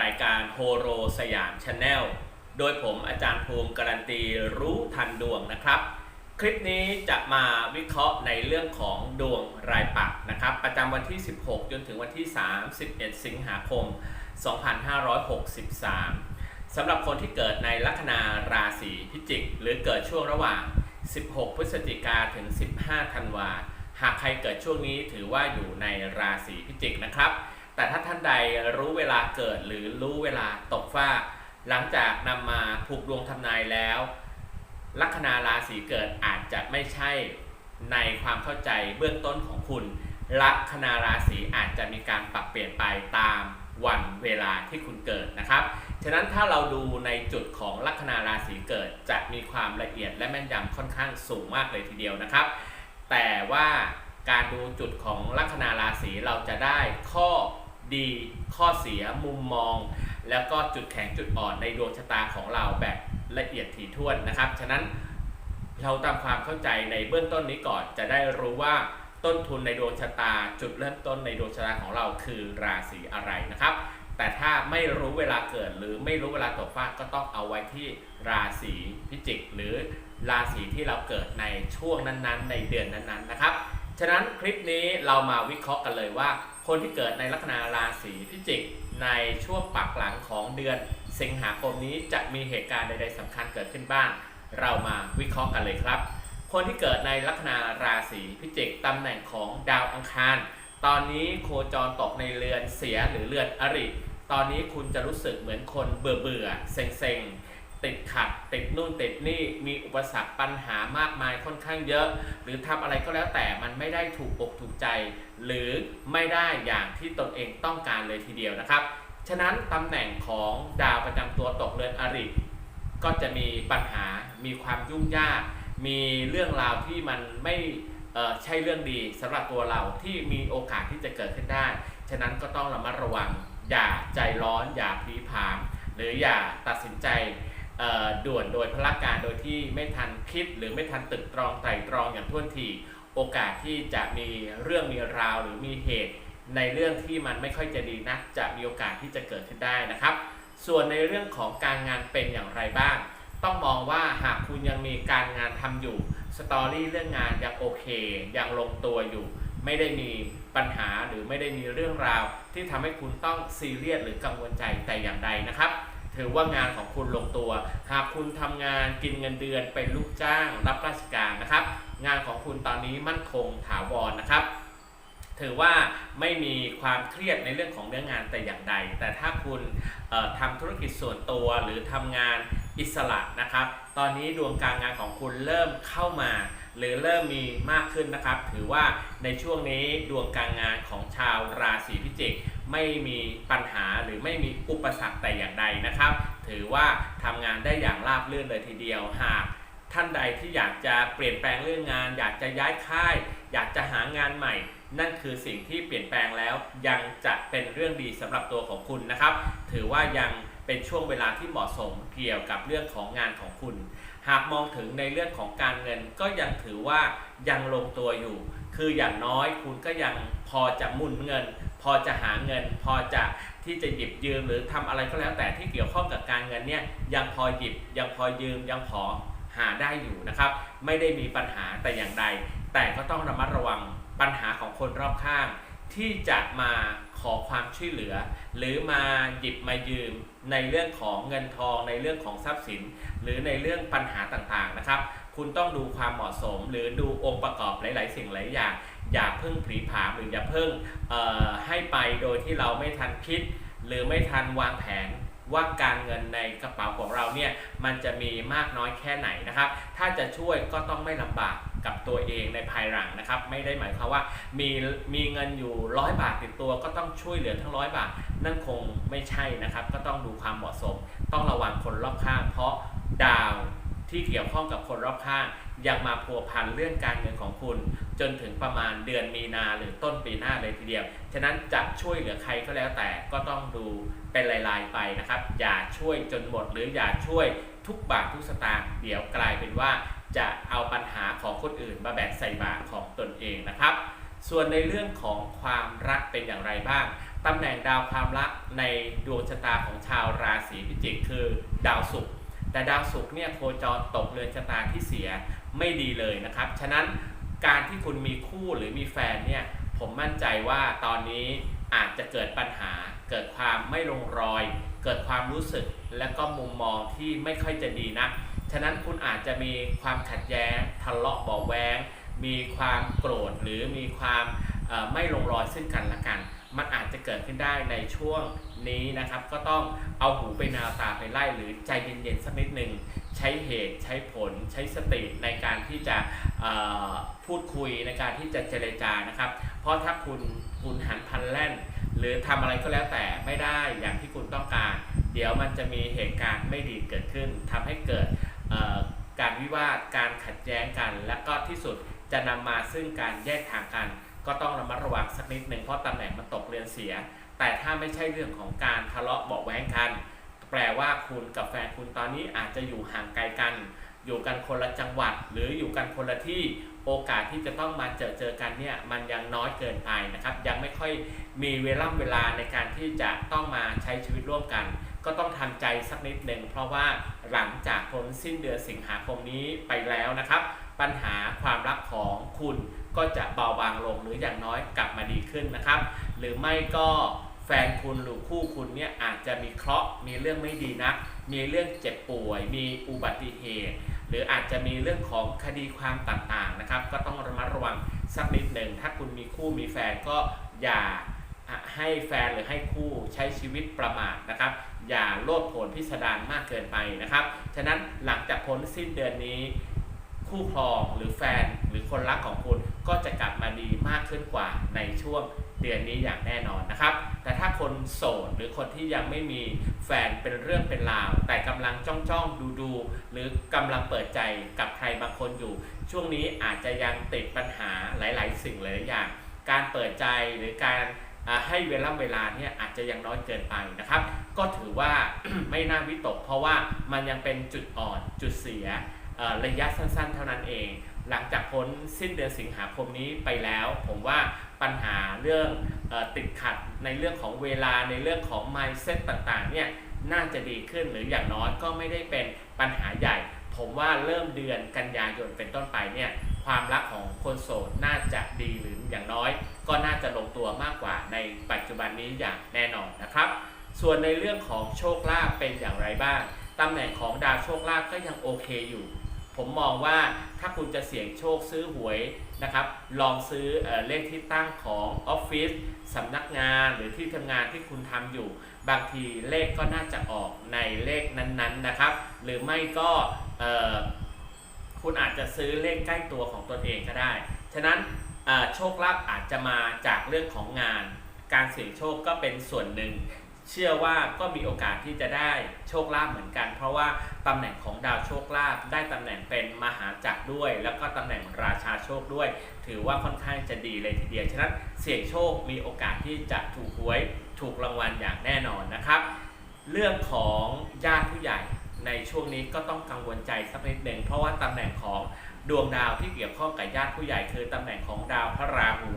รายการโฮโรสยามชาแนลโดยผมอาจารย์ภูมิการันตีรู้ทันดวงนะครับ คลิปนี้จะมาวิเคราะห์ในเรื่องของดวงรายปักนะครับ ประจำวันที่ 16 จนถึงวันที่ 31 สิงหาคม 2563 สำหรับคนที่เกิดในลัคนาราศีพิจิก หรือเกิดช่วงระหว่าง 16 พฤศจิกาถึง 15 ธันวา หากใครเกิดช่วงนี้ถือว่าอยู่ในราศีพิจิกนะครับ แต่ถ้าท่านใดรู้เวลาเกิดหรือรู้เวลาตกฟ้า หลังจากนำมาผูกดวงทำนายแล้ว ลัคนาราศีเกิดอาจจะไม่ใช่ในความเข้าใจเบื้องต้นของคุณ ลัคนาราศีอาจจะมีการปรับเปลี่ยนไปตามวันเวลาที่คุณเกิดนะครับ ฉะนั้นถ้าเราดูในจุดของลัคนาราศีเกิด จะมีความละเอียดและแม่นยำค่อนข้างสูงมากเลยทีเดียวนะครับ แต่ว่าการดูจุดของลัคนาราศีเราจะได้ข้อ ดีข้อเสียมุมมอง แล้วก็จุดแข็งจุดอ่อนในดวงชะตาของเราแบบละเอียดถี่ถ้วนนะครับ ฉะนั้นเราตามความเข้าใจในเบื้องต้นนี้ก่อนจะได้รู้ว่าต้นทุนในดวงชะตา จุดเริ่มต้นในดวงชะตาของเราคือราศีอะไรนะครับ แต่ถ้าไม่รู้เวลาเกิดหรือไม่รู้เวลาตกฟากก็ต้องเอาไว้ที่ราศีพิจิก หรือราศีที่เราเกิดในช่วงนั้นๆ ในเดือนนั้นๆนะครับ ฉะนั้นคลิปนี้เรามาวิเคราะห์กันเลยว่า คนที่เกิดในลัคนาราศีพิจิกในช่วงปักหลังของเดือน สิงหาคมนี้จะมีเหตุการณ์ใดๆสำคัญเกิดขึ้นบ้าง เรามาวิเคราะห์กันเลยครับ คนที่เกิดในลัคนาราศีพิจิกตำแหน่งของดาวอังคาร ตอนนี้โคจรตกในเรือนเสียหรือเรือนอริตอนนี้คุณจะรู้สึกเหมือนคนเบื่อเบื่อเซ็งเซ็ง ติดขัด ติดนู่นติดนี่มีอุปสรรคปัญหามากมายค่อนข้างเยอะ หรือทำอะไรก็แล้วแต่มันไม่ได้ถูกอกถูกใจ หรือไม่ได้อย่างที่ตนเองต้องการเลยทีเดียวนะครับ ฉะนั้นตำแหน่งของดาวประจำตัวตกเรือนอริก็จะมีปัญหา มีความยุ่งยาก มีเรื่องราวที่มันไม่ใช่เรื่องดีสำหรับตัวเราที่มีโอกาสที่จะเกิดขึ้นได้ ฉะนั้นก็ต้องระมัดระวัง อย่าใจร้อน อย่าพลีผาม หรืออย่าตัดสินใจ ด่วนโดยพละการโดยที่ไม่ทันคิดหรือไม่ทันตึกตรองไตรตรองอย่างท่วนที โอกาสที่จะมีเรื่องมีราวหรือมีเหตุในเรื่องที่มันไม่ค่อยจะดีนัก จะมีโอกาสที่จะเกิดขึ้นได้นะครับ ส่วนในเรื่องของการงานเป็นอย่างไรบ้าง ต้องมองว่าหากคุณยังมีการงานทำอยู่สตอรี่เรื่องงานยังโอเค ยังลงตัวอยู่ ไม่ได้มีปัญหาหรือไม่ได้มีเรื่องราว ที่ทำให้คุณต้องซีเรียสหรือกังวลใจแต่อย่างใดนะครับ ถือว่างานของคุณลงตัว หากคุณทำงานกินเงินเดือนเป็นลูกจ้างรับราชการนะครับ งานของคุณตอนนี้มั่นคงถาวรนะครับถือว่าไม่มีความเครียดในเรื่องของเนื้องงานแต่อย่างใด แต่ถ้าคุณเอ่อทำธุรกิจส่วนตัวหรือทำงานอิสระนะครับ ตอนนี้ดวงการงานของคุณเริ่มเข้ามา หรือเริ่มมีมากขึ้นนะครับ ถือว่าในช่วงนี้ดวงการงานของชาวราศีพิจิก ไม่มีปัญหาหรือไม่มีอุปสรรคแต่อย่างใดนะครับ ถือว่าทำงานได้อย่างราบรื่นเลยทีเดียวหากท่านใดที่อยากจะเปลี่ยนแปลงเรื่องงาน อยากจะย้ายค่าย อยากจะหางานใหม่ นั่นคือสิ่งที่เปลี่ยนแปลงแล้วยังจะเป็นเรื่องดีสำหรับตัวของคุณนะครับ ถือว่ายังเป็นช่วงเวลาที่เหมาะสมเกี่ยวกับเรื่องของงานของคุณ หากมองถึงในเรื่องของการเงินก็ยังถือว่ายังลงตัวอยู่ คืออย่างน้อยคุณก็ยังพอจะมุนเงิน พอจะหาเงิน พอจะที่จะหยิบยืมหรือทำอะไรก็แล้วแต่ที่เกี่ยวข้องกับการเงินเนี่ยยังพอหยิบยังพอยืมยังพอหาได้อยู่นะครับ ไม่ได้มีปัญหาแต่อย่างใด แต่ก็ต้องระมัดระวังปัญหาของคนรอบข้าง ที่จะมา ขอความช่วยเหลือ หรือมาหยิบมายืมในเรื่องของเงินทอง ในเรื่องของทรัพย์สิน หรือในเรื่องปัญหาต่างๆนะครับ คุณต้องดูความเหมาะสม หรือดูองค์ประกอบหลาย ๆ สิ่งหลายอย่าง อย่าเพิ่งผลีผามหรืออย่าเพิ่งให้ไปโดยที่เราไม่ทันคิด หรือไม่ทันวางแผนว่าการเงินในกระเป๋าของเราเนี่ยมันจะมีมากน้อยแค่ไหนนะครับ ถ้าจะช่วยก็ต้องไม่ลำบาก กับตัวเองในภายหลังนะครับ ไม่ได้หมายความว่ามีมีเงินอยู่ร้อยบาทติดตัวก็ต้องช่วยเหลือทั้งร้อยบาท นั่นคงไม่ใช่นะครับ ก็ต้องดูความเหมาะสม ต้องระวังคนรอบข้าง เพราะดาว ที่เกี่ยวข้องกับคนรอบข้างยังมาพัวพันเรื่องการเงินของคุณ จนถึงประมาณเดือนมีนาหรือต้นปีหน้าเลยทีเดียว ฉะนั้นจะช่วยเหลือใครก็แล้วแต่ก็ต้องดูเป็นรายๆไปนะครับ อย่าช่วยจนหมดหรืออย่าช่วยทุกบาททุกสตางค์เดี๋ยวกลายเป็นว่า จะเอาปัญหาของคนอื่นมาแบกใส่บาตรของตนเองนะครับ ส่วนในเรื่องของความรักเป็นอย่างไรบ้างตำแหน่งดาวความรักในดวงชะตาของชาวราศีพิจิกคือ ดาวศุกร์ แต่ดาวศุกร์เนี่ยโคจรตกเรือนชะตาที่เสียไม่ดีเลยนะครับ ฉะนั้นการที่คุณมีคู่หรือมีแฟนเนี่ยผมมั่นใจว่าตอนนี้อาจจะเกิดปัญหา เกิดความไม่ลงรอย เกิดความรู้สึกและก็มุมมองที่ไม่ค่อยจะดีนักฉะนั้นคุณอาจจะมีความขัดแย้งทะเลาะเบาแวง มีความโกรธหรือมีความไม่ลงรอยซึ่งกันและกัน มันอาจจะเกิดขึ้นได้ในช่วงนี้นะครับ ก็ต้องเอาหูไปนาตาไปไล่หรือใจเย็นๆสักนิดหนึ่งใช้เหตุใช้ผลใช้สติในการที่จะพูดคุยในการที่จะเจรจานะครับ เพราะถ้าคุณคุณหันพันแล่น หรือทำอะไรก็แล้วแต่ไม่ได้อย่างที่คุณต้องการ เดี๋ยวมันจะมีเหตุการณ์ไม่ดีเกิดขึ้นทำให้เกิดการวิวาทการขัดแย้งกัน และก็ที่สุดจะนำมาซึ่งการแยกทางกัน ก็ต้องระมัดระวังสักนิดหนึ่งเพราะตำแหน่งมันตกเรือนเสีย แต่ถ้าไม่ใช่เรื่องของการทะเลาะเบาแว้งกัน แปลว่าคุณกับแฟนคุณตอนนี้อาจจะอยู่ห่างไกลกัน อยู่กันคนละจังหวัด หรืออยู่กันคนละที่โอกาสที่จะต้องมาเจอเจอกันเนี่ยมันยังน้อยเกินไปนะครับ ยังไม่ค่อยมีเวลาเวลาในการที่จะต้องมาใช้ชีวิตร่วมกัน ก็ต้องทำใจสักนิดหนึ่งเพราะว่าหลังจากพ้นสิ้นเดือนสิงหาคมนี้ไปแล้วนะครับ ปัญหาความรักของคุณก็จะเบาบางลงหรืออย่างน้อยกลับมาดีขึ้นนะครับ หรือไม่ก็แฟนคุณหรือคู่คุณเนี่ยอาจจะมีเคราะห์มีเรื่องไม่ดีนักมีเรื่องเจ็บป่วย มีอุบัติเหตุ หรืออาจจะมีเรื่องของคดีความต่างๆนะครับ ก็ต้องระมัดระวังสักนิดหนึ่งถ้าคุณมีคู่มีแฟนก็อย่าให้แฟนหรือให้คู่ใช้ชีวิตประมาทนะครับ อย่าโลดโผนพิสดารมากเกินไปนะครับ ฉะนั้นหลังจากพ้นสิ้นเดือนนี้ คู่ครองหรือแฟนหรือคนรักของคุณก็จะกลับมาดีมากขึ้นกว่าในช่วงเดือนนี้อย่างแน่นอนนะครับ แต่ถ้าคนโสดหรือคนที่ยังไม่มีแฟนเป็นเรื่องเป็นราว แต่กำลังจ้องจ้องดูดูหรือกำลังเปิดใจกับใครบางคนอยู่ ช่วงนี้อาจจะยังติดปัญหาหลาย ๆ สิ่งหลายอย่าง การเปิดใจหรือการให้เวลาเวลาเนี่ยอาจจะยังน้อยเกินไปนะครับ ก็ถือว่าไม่น่าวิตก เพราะว่ามันยังเป็นจุดอ่อนจุดเสีย ระยะสั้นๆ เท่านั้นเอง หลังจากพ้นสิ้นเดือนสิงหาคมนี้ไปแล้ว ผมว่าปัญหาเรื่องอติดขัดในเรื่องของเวลาในเรื่องของ mindset ต่างๆเนี่ยน่าจะดีขึ้นหรืออย่างน้อยก็ไม่ได้เป็นปัญหาใหญ่ ผมว่าเริ่มเดือนกันยายนเป็นต้นไปเนี่ยความรักของคนโสดน่าจะดีหรืออย่างน้อย ก็น่าจะลงตัวมากกว่าในปัจจุบันนี้อย่างแน่นอนนะครับ ส่วนในเรื่องของโชคลาภเป็นอย่างไรบ้างตำแหน่งของดาวโชคลาภก็ยังโอเคอยู่ ผมมองว่าถ้าคุณจะเสี่ยงโชคซื้อหวยนะครับ ลองซื้อเอเลขที่ตั้งของออฟฟิศสำนักงานหรือที่ทำงานที่คุณทำอยู่ บางทีเลขก็น่าจะออกในเลขนั้นๆนะครับ หรือไม่ก็คุณอาจจะซื้อเลขใกล้ตัวของตนเองก็ได้ ฉะนั้นโชคลาภอาจจะมาจากเรื่องของงาน การเสี่ยงโชคก็เป็นส่วนหนึ่ง เชื่อว่าก็มีโอกาสที่จะได้โชคลาภเหมือนกัน เพราะว่าตำแหน่งของดาวโชคลาภได้ตำแหน่งเป็นมหาจักรด้วย แล้วก็ตำแหน่งราชาโชคด้วย ถือว่าค่อนข้างจะดีเลยทีเดียวฉะนั้นเสี่ยงโชคมีโอกาสที่จะถูกหวยถูกรางวัลอย่างแน่นอนนะครับ เรื่องของญาติผู้ใหญ่ในช่วงนี้ก็ต้องกังวลใจสักนิดหนึ่งเพราะว่าตำแหน่งของดวงดาวที่เกี่ยวข้องกับญาติผู้ใหญ่คือตำแหน่งของดาวพระราหู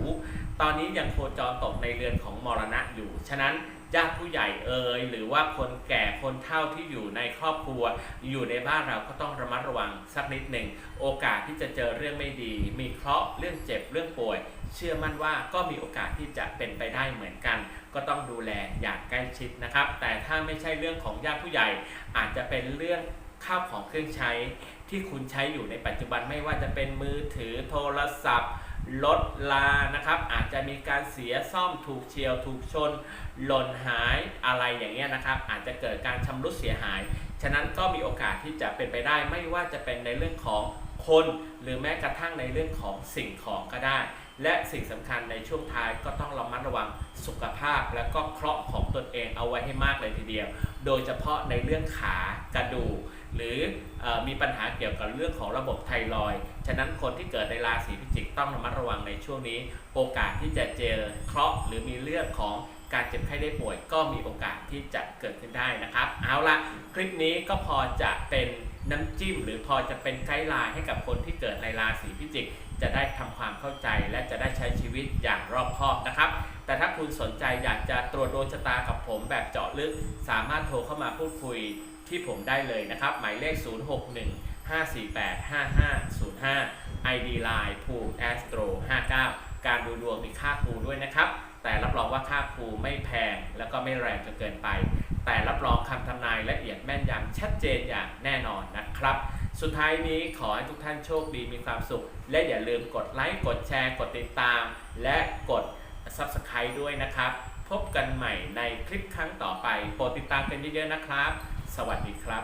ตอนนี้ยังโคจรตกในเรือนของมรณะอยู่ ฉะนั้น ญาติผู้ใหญ่เอ่ยหรือว่าคนแก่คนเฒ่าที่อยู่ในครอบครัว อยู่ในบ้านเราก็ต้องระมัดระวังสักนิดหนึ่งโอกาสที่จะเจอเรื่องไม่ดี มีเคราะห์เรื่องเจ็บเรื่องป่วย เชื่อมั่นว่าก็มีโอกาสที่จะเป็นไปได้เหมือนกัน ก็ต้องดูแลอย่างใกล้ชิดนะครับ แต่ถ้าไม่ใช่เรื่องของญาติผู้ใหญ่ อาจจะเป็นเรื่องข้าวของเครื่องใช้ที่คุณใช้อยู่ในปัจจุบันไม่ว่าจะเป็นมือถือโทรศัพท์ รถลานะครับ อาจจะมีการเสียซ่อมถูกเฉียว ถูกชน หล่นหายอะไรอย่างเงี้ยนะครับ อาจจะเกิดการชำรุดเสียหาย ฉะนั้นก็มีโอกาสที่จะเป็นไปได้ ไม่ว่าจะเป็นในเรื่องของคน หรือแม้กระทั่งในเรื่องของสิ่งของก็ได้ และสิ่งสำคัญในช่วงท้ายก็ต้องระมัดระวังสุขภาพ และก็เคราะห์ของตนเองเอาไว้ให้มากเลยทีเดียว โดยเฉพาะในเรื่องขากระดูก หรืออมีปัญหาเกี่ยวกับเรื่องของระบบไทรอยด์ฉะนั้นคนที่เกิดในราศีพิจิกต้องระมัดระวังในช่วงนี้ โอกาสที่จะเจอเคราะห์หรือมีเรื่องของการเจ็บไข้ได้ป่วยก็มีโอกาสที่จะเกิดขึ้นได้นะครับ เอาละคลิปนี้ก็พอจะเป็นน้ำจิ้ม หรือพอจะเป็นไกด์ไลน์ให้กับคนที่เกิดในราศีพิจิก จะได้ทำความเข้าใจและจะได้ใช้ชีวิตอย่างรอบคอบนะครับ แต่ถ้าคุณสนใจอยากจะตรวจดวงชะตากับผมแบบเจาะลึก สามารถโทรเข้ามาพูดคุย ที่ผมได้เลยนะครับ หมายเลข 061 548 5505 ID Line ภูมิ Astro 59 การดูดวงมีค่าครูด้วยนะครับ แต่รับรองว่าค่าครูไม่แพงแล้วก็ไม่แรงจนเกินไป แต่รับรองคำทำนายละเอียดแม่นยำชัดเจนอย่างแน่นอนนะครับสุดท้ายนี้ขอให้ทุกท่านโชคดีมีความสุข และอย่าลืมกดไลค์ กดแชร์ กดติดตาม และกด Subscribe ด้วยนะครับ พบกันใหม่ในคลิปครั้งต่อไป โปรดติดตามกันเยอะๆนะครับ สวัสดีครับ